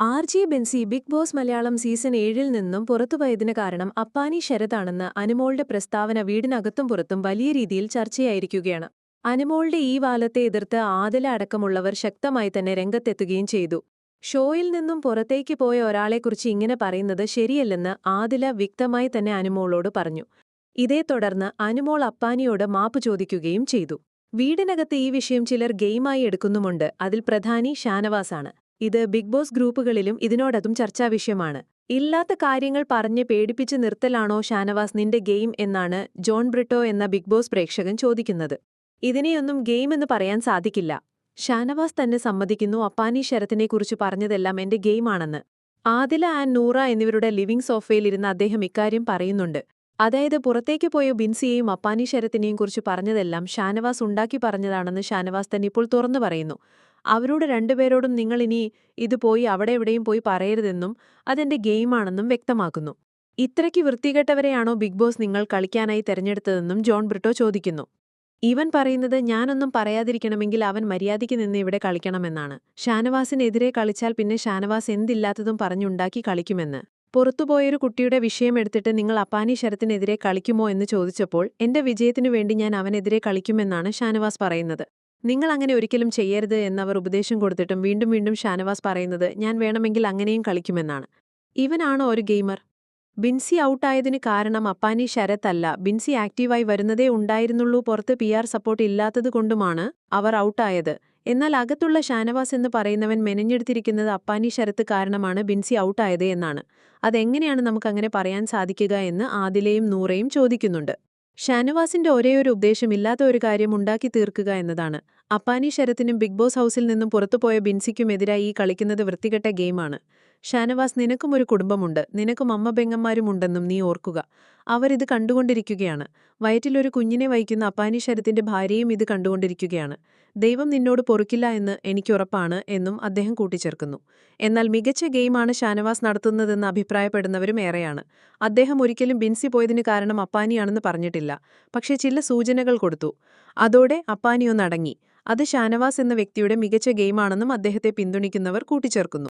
R G Bency Bigg Boss Malayalam season ഏഴിൽ നിന്നും പുറത്തുപോയതിന് കാരണം അപ്പാനി ശരതാണെന്ന് അനുമോളുടെ പ്രസ്താവന വീടിനകത്തും പുറത്തും വലിയ രീതിയിൽ ചർച്ചയായിരിക്കുകയാണ്. അനുമോളുടെ ഈ വാലത്തെ എതിർത്ത് ആദല അടക്കമുള്ളവർ ശക്തമായി തന്നെ രംഗത്തെത്തുകയും ചെയ്തു. ഷോയിൽ നിന്നും പുറത്തേക്ക് പോയ ഒരാളെക്കുറിച്ച് ഇങ്ങനെ പറയുന്നത് ശരിയല്ലെന്ന് ആദില വ്യക്തമായി തന്നെ അനുമോളോട് പറഞ്ഞു. ഇതേ തുടർന്ന് അനുമോൾ അപ്പാനിയോട് മാപ്പ് ചോദിക്കുകയും ചെയ്തു. വീടിനകത്ത് ഈ വിഷയം ചിലർ ഗെയിമായി എടുക്കുന്നുമുണ്ട്. അതിൽ പ്രധാനി ഷാനവാസാണ്. ഇത് ബിഗ് ബോസ് ഗ്രൂപ്പുകളിലും ഇതിനോടതും ചർച്ചാവിഷയമാണ് ഇല്ലാത്ത കാര്യങ്ങൾ പറഞ്ഞ് പേടിപ്പിച്ച് നിർത്തലാണോ ഷാനവാസ് നിന്റെ ഗെയിം എന്നാണ് ജോൺ ബ്രിട്ടോ എന്ന ബിഗ് ബോസ് പ്രേക്ഷകൻ ചോദിക്കുന്നത്. ഇതിനെയൊന്നും ഗെയിം എന്ന് പറയാൻ സാധിക്കില്ല. ഷാനവാസ് തന്നെ സമ്മതിക്കുന്നു അപ്പാനി ശരത്തിനെക്കുറിച്ച് പറഞ്ഞതെല്ലാം എന്റെ ഗെയിമാണെന്ന്. ആദില ആൻഡ് നൂറ എന്നിവരുടെ ലിവിംഗ് സോഫയിലിരുന്ന് അദ്ദേഹം ഇക്കാര്യം പറയുന്നുണ്ട്. അതായത് പുറത്തേക്ക് പോയ ബിൻസിയെയും അപ്പാനി ശരത്തിനെയും കുറിച്ച് പറഞ്ഞതെല്ലാം ഷാനവാസ് ഉണ്ടാക്കി പറഞ്ഞതാണെന്ന് ഷാനവാസ് തന്നെ ഇപ്പോൾ തുറന്നു പറയുന്നു. അവരോട് രണ്ടുപേരോടും നിങ്ങളിനി ഇത് പോയി അവിടെ എവിടെയും പോയി പറയരുതെന്നും അതെന്റെ ഗെയിമാണെന്നും വ്യക്തമാക്കുന്നു. ഇത്രയ്ക്ക് വൃത്തികെട്ടവരെയാണോ ബിഗ് ബോസ് നിങ്ങൾ കളിക്കാനായി തെരഞ്ഞെടുത്തതെന്നും ജോൺ ബ്രിട്ടോ ചോദിക്കുന്നു. ഇവൻ പറയുന്നത് ഞാനൊന്നും പറയാതിരിക്കണമെങ്കിൽ അവൻ മര്യാദയ്ക്ക് നിന്ന് ഇവിടെ കളിക്കണമെന്നാണ്. ഷാനവാസിനെതിരെ കളിച്ചാൽ പിന്നെ ഷാനവാസ് എന്തില്ലാത്തതും പറഞ്ഞുണ്ടാക്കി കളിക്കുമെന്ന്. പുറത്തുപോയൊരു കുട്ടിയുടെ വിഷയം എടുത്തിട്ട് നിങ്ങൾ അപ്പാനി ശരത്തിനെതിരെ കളിക്കുമോ എന്ന് ചോദിച്ചപ്പോൾ എന്റെ വിജയത്തിനു വേണ്ടി ഞാൻ അവനെതിരെ കളിക്കുമെന്നാണ് ഷാനവാസ് പറയുന്നത്. നിങ്ങൾ അങ്ങനെ ഒരിക്കലും ചെയ്യരുത് എന്നവർ ഉപദേശം കൊടുത്തിട്ടും വീണ്ടും വീണ്ടും ഷാനവാസ് പറയുന്നത് ഞാൻ വേണമെങ്കിൽ അങ്ങനെയും കളിക്കുമെന്നാണ്. ഇവനാണോ ഒരു ഗെയിമർ? ബിൻസി ഔട്ടായതിന് കാരണം അപ്പാനി ശരത് അല്ല. ബിൻസി ആക്റ്റീവായി വരുന്നതേ ഉണ്ടായിരുന്നുള്ളൂ. പുറത്ത് പി ആർ സപ്പോർട്ട് ഇല്ലാത്തതുകൊണ്ടുമാണ് അവർ ഔട്ടായത്. എന്നാൽ അകത്തുള്ള ഷാനവാസ് എന്ന് പറയുന്നവൻ മെനഞ്ഞെടുത്തിരിക്കുന്നത് അപ്പാനി ശരത്ത് കാരണമാണ് ബിൻസി ഔട്ടായത് എന്നാണ്. അതെങ്ങനെയാണ് നമുക്കങ്ങനെ പറയാൻ സാധിക്കുക എന്ന് ആദിലയും നൂറയും ചോദിക്കുന്നുണ്ട്. ഷാനവാസിന്റെ ഒരേയൊരു ഉദ്ദേശം ഇല്ലാത്ത ഒരു കാര്യം ഉണ്ടാക്കി തീർക്കുക എന്നതാണ് അപ്പാനി ശരത്തിനും ബിഗ് ബോസ് ഹൗസിൽ നിന്നും പുറത്തുപോയ ബിൻസിക്കുമെതിരായി ഈ കളിക്കുന്നത് വൃത്തികെട്ട ഗെയിമാണ്. ഷാനവാസ് നിനക്കും ഒരു കുടുംബമുണ്ട്. നിനക്കും അമ്മ പെങ്ങന്മാരുമുണ്ടെന്നും നീ ഓർക്കുക. അവരിത് കണ്ടുകൊണ്ടിരിക്കുകയാണ്. വയറ്റിലൊരു കുഞ്ഞിനെ വഹിക്കുന്ന അപ്പാനി ശരത്തിന്റെ ഭാര്യയും ഇത് കണ്ടുകൊണ്ടിരിക്കുകയാണ്. ദൈവം നിന്നോട് പൊറുക്കില്ല എന്ന് എനിക്കുറപ്പാണ് എന്നും അദ്ദേഹം കൂട്ടിച്ചേർക്കുന്നു. എന്നാൽ മികച്ച ഗെയിമാണ് ഷാനവാസ് നടത്തുന്നതെന്ന് അഭിപ്രായപ്പെടുന്നവരും ഏറെയാണ്. അദ്ദേഹം ഒരിക്കലും ബിൻസി പോയതിന് കാരണം അപ്പാനിയാണെന്ന് പറഞ്ഞിട്ടില്ല. പക്ഷേ ചില സൂചനകൾ കൊടുത്തു. അതോടെ അപ്പാനിയൊന്നടങ്ങി അത് ഷാനവാസ് എന്ന വ്യക്തിയുടെ മികച്ച ഗെയിമാണെന്നും അദ്ദേഹത്തെ പിന്തുണയ്ക്കുന്നവർ കൂട്ടിച്ചേർക്കുന്നു.